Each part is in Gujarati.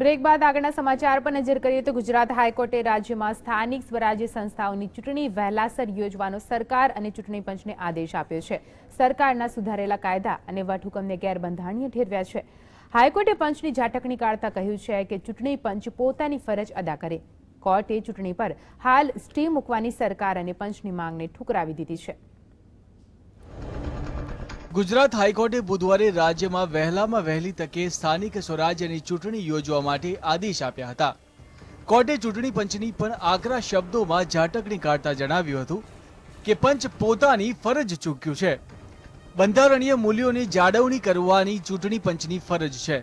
બ્રેક બાદ આગળના સમાચાર પર નજર કરીએ તો ગુજરાત હાઈકોર્ટે રાજ્યમાં સ્થાનિક સ્વરાજ્ય સંસ્થાઓની ચૂંટણી વહેલાસર યોજવાનો સરકાર અને ચૂંટણી પંચને આદેશ આપ્યો છે. સરકારના સુધારેલા કાયદા અને વટહુકમને ગેરબંધારણીય ઠેરવ્યા છે. હાઈકોર્ટે પંચની ઝાટકણી કાઢતા કહ્યું છે કે ચૂંટણી પંચ પોતાની ફરજ અદા કરે. કોર્ટે ચૂંટણી પર હાલ સ્ટે મૂકવાની સરકાર અને પંચની માંગને ઠુકરાવી દીધી છે. ગુજરાત હાઈકોર્ટે બુધવારે રાજ્યમાં વહેલામાં વહેલી તકે સ્થાનિક સ્વરાજ્યની ચૂંટણી યોજવા માટે આદેશ આપ્યા હતા. કોર્ટે ચૂંટણી પંચની પણ આકરા શબ્દોમાં ઝાટકણી કાઢતા જણાવ્યું હતું કે પંચ પોતાની ફરજ ચૂક્યું છે. બંધારણીય મૂલ્યોની જાળવણી કરવાની ચૂંટણી પંચની ફરજ છે.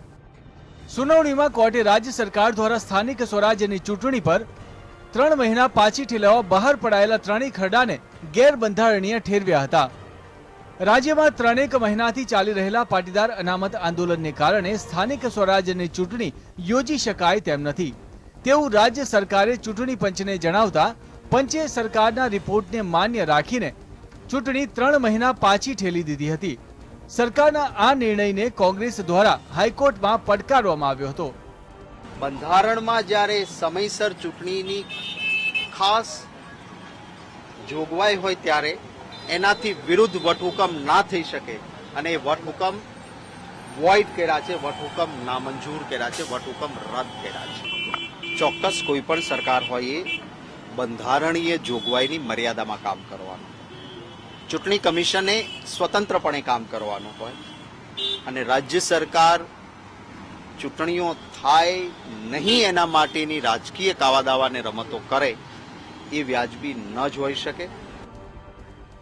સુનાવણીમાં કોર્ટે રાજ્ય સરકાર દ્વારા સ્થાનિક સ્વરાજ્યની ચૂંટણી પર ત્રણ મહિના પાછી ઠેલાવા બહાર પડાયેલા ત્રણેય ખરડાને ગેરબંધારણીય ઠેરવ્યા હતા. રાજ્યમાં ત્રણેક મહિનાથી ચાલી રહેલા પાટીદાર અનામત આંદોલનને કારણે સ્થાનિક સ્વરાજ્યની ચૂંટણી યોજી શકાય તેમ નથી. તેવું રાજ્ય સરકારે ચૂંટણી પંચને જણાવતા, પંચે સરકારના રિપોર્ટને માન્ય રાખીને ચૂંટણી ત્રણ મહિના પાછી ઠેલી દીધી હતી. સરકારના આ નિર્ણયને કોંગ્રેસ દ્વારા હાઈકોર્ટમાં પડકારવામાં આવ્યો હતો. બંધારણમાં જ્યારે સમયસર ચૂંટણીની ખાસ જોગવાઈ હોય ત્યારે એનાથી વિરુદ્ધ વટહુકમ ના થઈ શકે. અને એ વટહુકમ વોઇડ કર્યા છે, વટહુકમ નામંજૂર કર્યા છે, વટહુકમ રદ કર્યા છે. ચોક્કસ કોઈ પણ સરકાર હોય એ બંધારણીય જોગવાઈની મર્યાદામાં કામ કરવાનું. ચૂંટણી કમિશને સ્વતંત્રપણે કામ કરવાનું હોય. અને રાજ્ય સરકાર ચૂંટણીઓ થાય નહીં એના માટેની રાજકીય કાવાદાવાને રમતો કરે એ વ્યાજબી ન જ હોઈ શકે.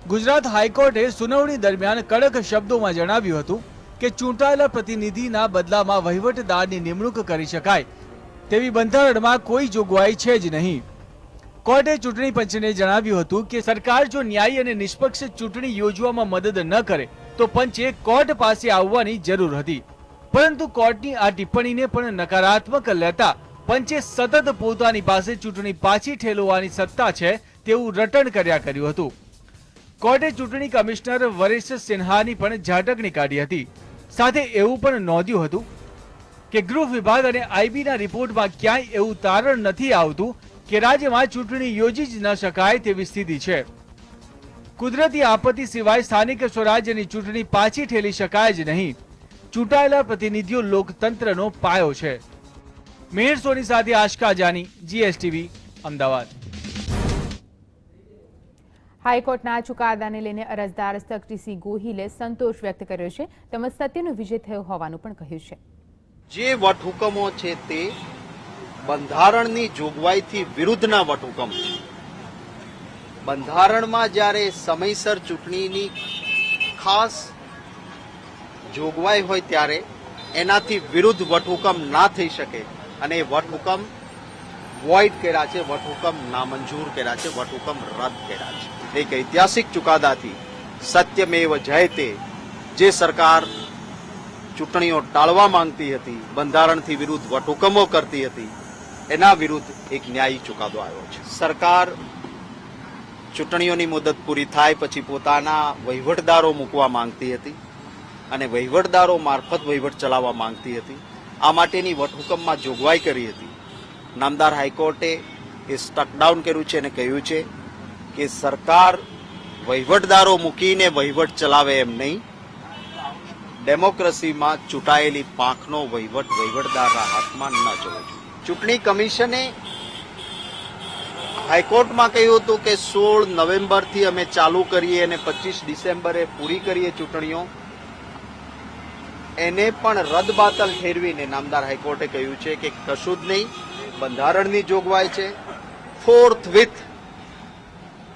ગુજરાત હાઈકોર્ટે સુનાવણી દરમિયાન કડક શબ્દોમાં જણાવ્યું હતું કે ચૂંટાયેલા પ્રતિનિધિના બદલામાં વહીવટદારની નિમણૂક કરી શકાય તેવી બંધારણમાં કોઈ જોગવાઈ છે જ નહીં. કોર્ટે ચૂંટણી પંચને જણાવ્યું હતું કે સરકાર જો ન્યાયી અને નિષ્પક્ષ ચૂંટણી યોજવામાં મદદ ન કરે, તો પંચે કોર્ટ પાસે આવવાની જરૂર હતી. પરંતુ કોર્ટની આ ટિપ્પણીને પણ નકારાત્મક લેતા પંચે સતત પોતાની પાસે ચૂંટણી પાછી ઠેલવવાની સત્તા છે તેવું રટણ કર્યા કર્યું હતું. કોર્ટે ચૂંટણી કમિશનર વરિષ્ઠ સિન્હાની પણ ઝાટકણી કાઢી હતી. સાથે એવું પણ નોંધ્યું હતું કે ગૃહ વિભાગ અને આઈબીના રિપોર્ટમાં ક્યાંય એવું તારણ નથી આવતું કે રાજ્યમાં ચૂંટણી યોજી જ ન શકાય તેવી સ્થિતિ છે. કુદરતી આપત્તિ સિવાય સ્થાનિક સ્વરાજ્યની ચૂંટણી પાછી ઠેલી શકાય જ નહીં. ચૂંટાયેલા પ્રતિનિધિઓ લોકતંત્રનો પાયો છે. મેહર સોની સાથે આશકા જાની, જીએસટીવી, અમદાવાદ. હાઈકોર્ટના ચુકાદાને લઈને અરજદાર શક્તિસિંહ ગોહિલે સંતોષ વ્યક્ત કર્યો છે. તેમજ સત્યનો વિજય થયો હોવાનું પણ કહ્યું છે. જે વટહુકમો છે તે બંધારણની જોગવાઈથી વિરુદ્ધના વટહુકમ બંધારણમાં જ્યારે સમયસર ચૂંટણીની ખાસ જોગવાઈ હોય ત્યારે એનાથી વિરુદ્ધ વટહુકમ ના થઈ શકે. અને એ વટહુકમ વોઇડ કર્યા છે વટહુકમ નામંજૂર કર્યા છે વટહુકમ રદ કર્યા છે એક ઐતિહાસિક ચુકાદાથી સત્યમેવ જયતે જે સરકાર ચૂંટણીઓ ટાળવા માંગતી હતી બંધારણથી વિરુદ્ધ વટહુકમો કરતી હતી એના વિરુદ્ધ એક ન્યાયી ચુકાદો આવ્યો છે સરકાર ચૂંટણીઓની મુદત પૂરી થાય પછી પોતાના વહીવટદારો મૂકવા માંગતી હતી અને વહીવટદારો મારફત વહીવટ ચલાવવા માંગતી હતી. આ માટેની વટહુકમમાં જોગવાઈ કરી હતી. નામદાર હાઈકોર્ટે એ સ્ટકડાઉન કર્યું છે અને કહ્યું છે કે સરકાર વહીવટદારો મૂકીને વહીવટ ચલાવે એમ નહીં. ડેમોક્રેસીમાં ચૂંટાયેલી પાંખનો વહીવટ વહીવટદારના હાથમાં ન જવો ચૂંટણી કમિશને હાઈકોર્ટમાં કહ્યું હતું કે સોળ નવેમ્બરથી અમે ચાલુ કરીએ અને પચીસ ડિસેમ્બરે પૂરી કરીએ ચૂંટણીઓ. એને પણ રદબાતલ ઠેરવીને નામદાર હાઈકોર્ટે કહ્યું છે કે કશું જ નહીં, બંધારણની જોગવાઈ છે. ફોર્થ વિથ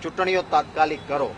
ચૂંટણીઓ તાત્કાલિક કરો.